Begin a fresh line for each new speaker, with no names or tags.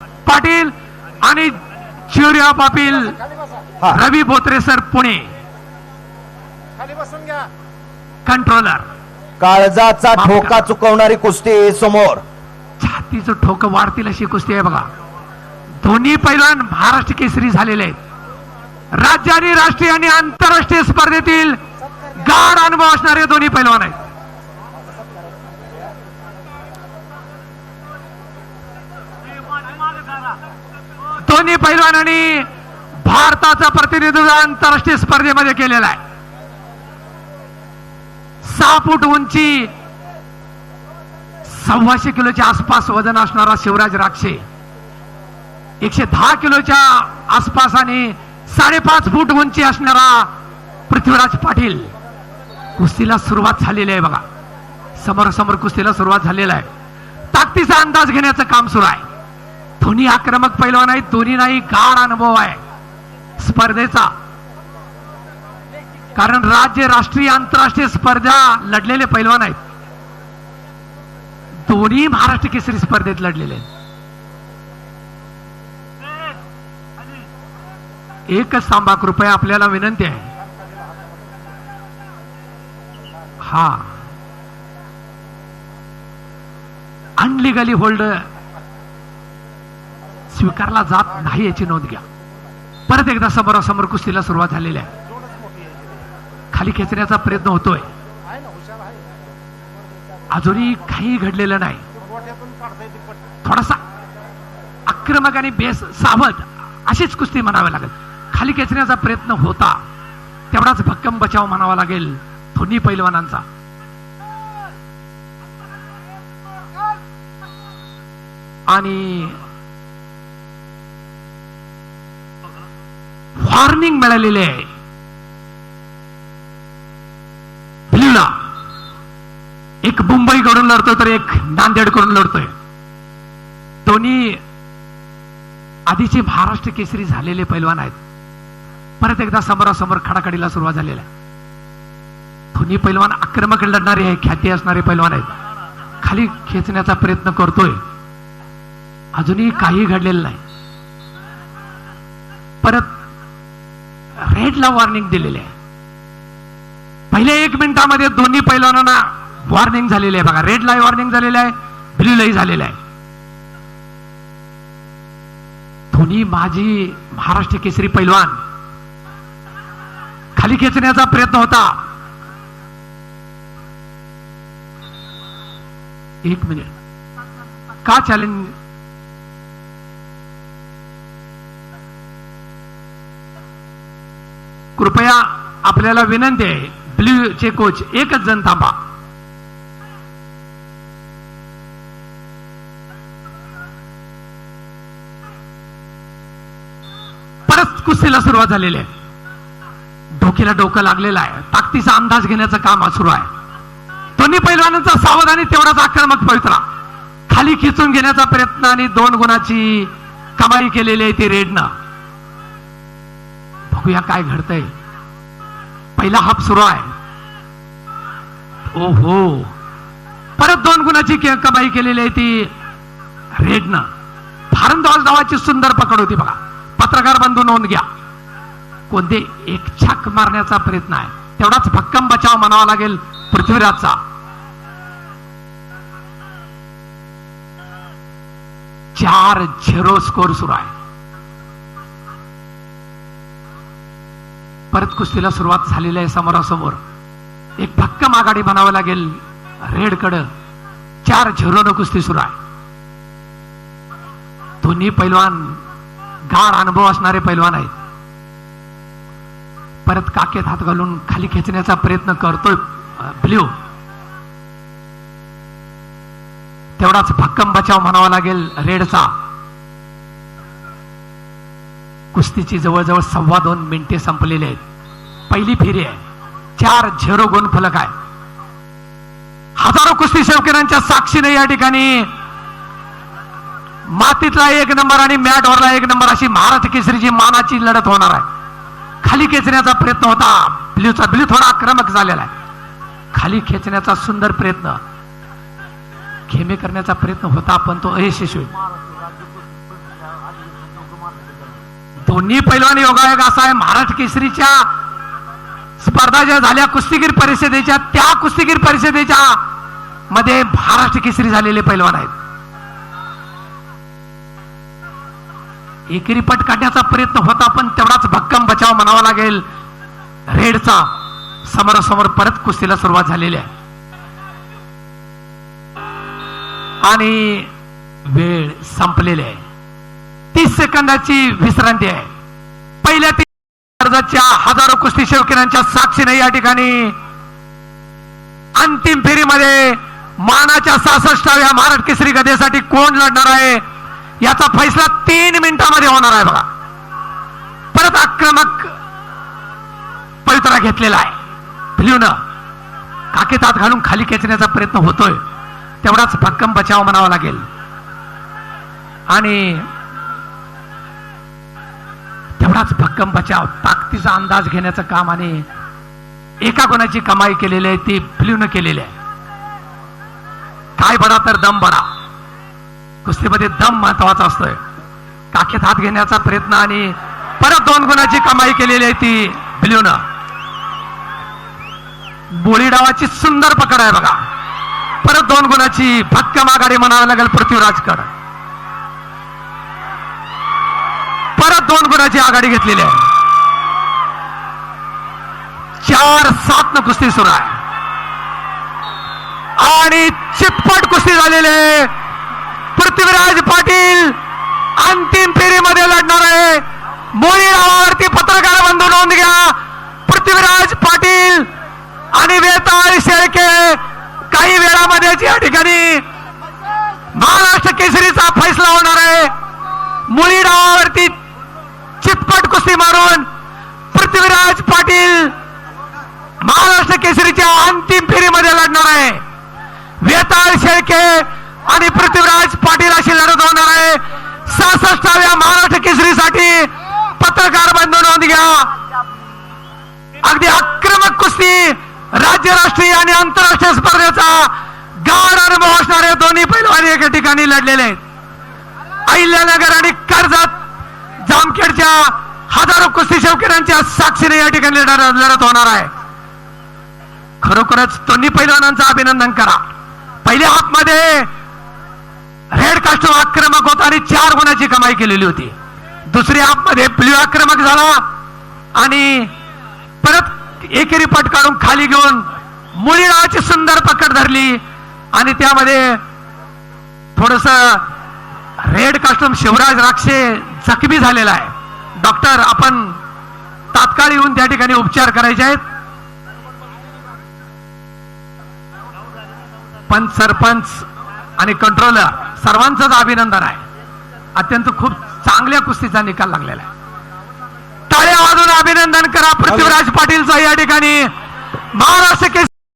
पाटील आणि शिवराव पाटील
हा.
Ravi Botre sir Pune. Controller.
काळजाचा ठोका. चुकवणारी कुस्ती समोर.
छातीचं ठोक वाढतील अशी कुस्ती आहे बघा. दोन्ही पैलवान महाराष्ट्र केसरी झालेले आहेत. राज्य आणि राष्ट्रीय आणि आंतरराष्ट्रीय स्पर्धेतील गाढ अनुभव असणारे दोन्ही पैलवान आहेत. दोन्ही पैलवानांनी भारताचं प्रतिनिधित्व आंतरराष्ट्रीय स्पर्धेमध्ये केलेलं आहे. सहा फूट उंची सव्वाशे किलोच्या आसपास वजन असणारा शिवराज राक्षे एकशे दहा किलोच्या आसपास आणि साडेपाच फूट उंची असणारा पृथ्वीराज पाटील कुस्तीला सुरुवात झालेली आहे बघा. समोर समोर कुस्तीला सुरुवात झालेला आहे. ताकदीचा अंदाज घेण्याचं काम सुरू आहे. दोन्ही आक्रमक पैलवान आहेत दोन्ही नाही गाढ अनुभव आहे. स्पर्धेचा. कारण राज्य राष्ट्रीय आंतरराष्ट्रीय स्पर्धा लढलेले पैलवान आहेत. दोन्ही महाराष्ट्र केसरी स्पर्धेत लढलेले आहेत. एकच थांबा कृपया आपल्याला विनंती आहे. हा. अनलिगली होल्ड स्वीकारला जात नाही याची नोंद घ्या. परत एकदा समोरासमोर कुस्तीला सुरुवात झालेली आहे. खाली खेचण्याचा प्रयत्न होतोय. अजूनही काही घडलेलं नाही. थोडासा आक्रमक आणि बेस सावध अशीच कुस्ती म्हणावी लागेल. खाली खेचण्याचा प्रयत्न होता. तेवढाच भक्कम बचाव म्हणावा लागेल. दोन्ही पैलवानांचा. आणि वॉर्निंग मिळालेली आहे. ब्ल्यूला एक मुंबईकडून लढतो तर एक नांदेडकडून लढतोय. दोन्ही आधीचे महाराष्ट्र केसरी झालेले पैलवान आहेत. परत एकदा समोरासमोर खडाखडीला सुरुवात झालेल्या दोन्ही पैलवान आक्रमक लढणारे आहे ख्याती असणारे पैलवान आहेत. खाली खेचण्याचा प्रयत्न करतोय. अजूनही काही घडलेलं नाही. परत रेडला वॉर्निंग दिलेली आहे. पहिल्या एक मिनिटामध्ये दोन्ही पैलवानांना वॉर्निंग झालेली आहे. बघा रेडलाही वॉर्निंग झालेलं आहे ब्ल्यूलाही झालेलं आहे. दोन्ही माझी महाराष्ट्र केसरी पैलवान खाली खेचण्याचा प्रयत्न होता. एक मिनिट. का चॅलेंज कृपया आपल्याला विनंती आहे. ब्ल्यू चे कोच एकच जण थांबा. परत कुस्तीला सुरुवात झालेली आहे. डोक्याला डोकं लागलेलं आहे. ताकदीचा अंदाज घेण्याचं काम सुरू आहे. दोन्ही पैलवानांचा सावधानी तेवढाच आक्रमक पवित्रा. खाली खिचून घेण्याचा प्रयत्न आणि दोन गुणाची कमाई केलेली आहे ती रेडनं. ऐकूया काय घडतंय. पहिला हाफ सुरू आहे. ओ हो परत दोन गुणाची के- कमाई केलेली आहे ती रेडनं. भारंद्वाज नावाची सुंदर पकड होती बघा. पत्रकार बंधू नोंद घ्या. कोणते एक छाक मारण्याचा प्रयत्न आहे. तेवढाच भक्कम बचाव म्हणावा लागेल पृथ्वीराजचा. चार झिरो स्कोर सुरू आहे परत कुस्तीला सुरुवात झालेली आहे समोरासमोर. एक भक्कम आघाडी म्हणावं लागेल रेडकडं. चार झिरोनं कुस्ती सुरू आहे. दोन्ही पैलवान गाढ अनुभव असणारे पैलवान आहेत. परत काकेत हात घालून खाली खेचण्याचा प्रयत्न करतोय ब्ल्यू. तेवढाच भक्कम बचाव म्हणावा लागेल रेडचा. कुस्तीची जवळजवळ सव्वा दोन मिनिटे संपलेली आहेत. पहिली फेरी आहे. चार झेरो गुण फलक आहे. हजारो कुस्ती शौकीनांच्या साक्षीने या ठिकाणी मातीतला एक नंबर आणि मॅटवरला एक नंबर अशी महाराष्ट्र केसरीची मानाची लढत होणार आहे. खाली खेचण्याचा प्रयत्न होता. ब्ल्यूचा ब्ल्यू थोडा आक्रमक झालेला आहे. खाली खेचण्याचा सुंदर प्रयत्न. खेमे करण्याचा प्रयत्न होता पण तो अयशस्वी. दोन्ही पैलवान योगायोग असा आहे. महाराष्ट्र केसरीच्या स्पर्धा ज्या झाल्या कुस्तीगीर परिषदेच्या त्या कुस्तीगीर परिषदेच्या मध्ये महाराष्ट्र केसरी झालेले पैलवान आहेत. एकेरी पट काढण्याचा प्रयत्न होता पण तेवढाच भक्कम बचाव म्हणावा लागेल. रेडचा समोरासमोर परत कुस्तीला सुरुवात झालेली आहे. आणि वेळ संपलेली आहे. तीस सेकंदाची विश्रांती आहे. पहिल्या तीस हजारो कुस्ती शौकीनांच्या साक्षीने या ठिकाणी अंतिम फेरीमध्ये मानाच्या सहासष्टाव्या महाराष्ट्र केसरी गदेसाठी कोण लढणार आहे? याचा फैसला तीन मिनिटांमध्ये होणार आहे बघा. परत आक्रमक पवित्रा घेतलेला आहे. फिल्यून काकेत हात घालून खाली खेचण्याचा प्रयत्न होतोय. तेवढाच भक्कम बचाव म्हणावा लागेल. आणि तेवढाच भक्कम बचाव ताकदीचा अंदाज घेण्याचं काम आणि एका गुणाची कमाई केलेली आहे ती फिल्यून केलेली आहे. काय बडा तर दम बडा. कुस्तीमध्ये दम महत्त्वाचा असतोय. काखेत हात घेण्याचा प्रयत्न आणि परत दोन गुणाची कमाई केलेली आहे ती बिल्यून बोळी डावाची सुंदर पकड आहे बघा. परत दोन गुणाची भक्कम आघाडी म्हणावी लागेल पृथ्वीराजकड परत दोन गुणाची आघाडी घेतलेली आहे. चार सात कुस्ती सुरू आहे. आणि चितपट कुस्ती झालेली आहे. पृथ्वीराज पाटील अंतिम फेरीमध्ये लढणार आहे. मोळी नावावरती पत्रकार बंधू नोंद घ्या. पृथ्वीराज पाटील आणि वेताळ शेळके काही वेळामध्येच या ठिकाणी महाराष्ट्र केसरीचा फैसला होणार आहे. मुळी डावावरती चितपट कुस्ती मारून पृथ्वीराज पाटील केसरीच्या अंतिम फेरीमध्ये लढणार आहे. वेताळ शेळके आणि पृथ्वीराज पाटील अशी लढत होणार आहे. सहासष्टाव्या महाराष्ट्र केसरीसाठी पत्रकार बंधू नोंद घ्या. अगदी आक्रमक कुस्ती राज्य राष्ट्रीय आणि आंतरराष्ट्रीय स्पर्धेचा गाढ अनुभव असणारे दोन्ही पैलवान एका ठिकाणी लढलेले आहेत. अहिल्यानगर आणि कर्जत जामखेडच्या हजारो कुस्ती शौकीरांच्या साक्षीने या ठिकाणी लढ- लढत होणार आहे. खरोखरच दोन्ही पैलवानांचं अभिनंदन करा. पहिल्या हाफमध्ये रेड कास्टो आक्रमक होता आणि चार गुणाची कमाई केलेली होती. दुसऱ्या हाफमध्ये ब्ल्यू आक्रमक झाला आणि परत एकेरी पट काढून खाली घेऊन मुळी नावाची सुंदर पकड धरली आणि त्यामध्ये थोडस रेड कास्टूम शिवराज राक्षे जखमी झालेला आहे. डॉक्टर आपण तात्काळ येऊन त्या ठिकाणी उपचार करायचे आहेत. पंच सरपंच आणि कंट्रोलर सर्वांचंच अभिनंदन आहे. अत्यंत खूप चांगल्या कुस्तीचा निकाल लागलेला आहे. टाळ्या वाजून अभिनंदन करा पृथ्वीराज पाटीलचं या ठिकाणी. महाराष्ट्र केसरी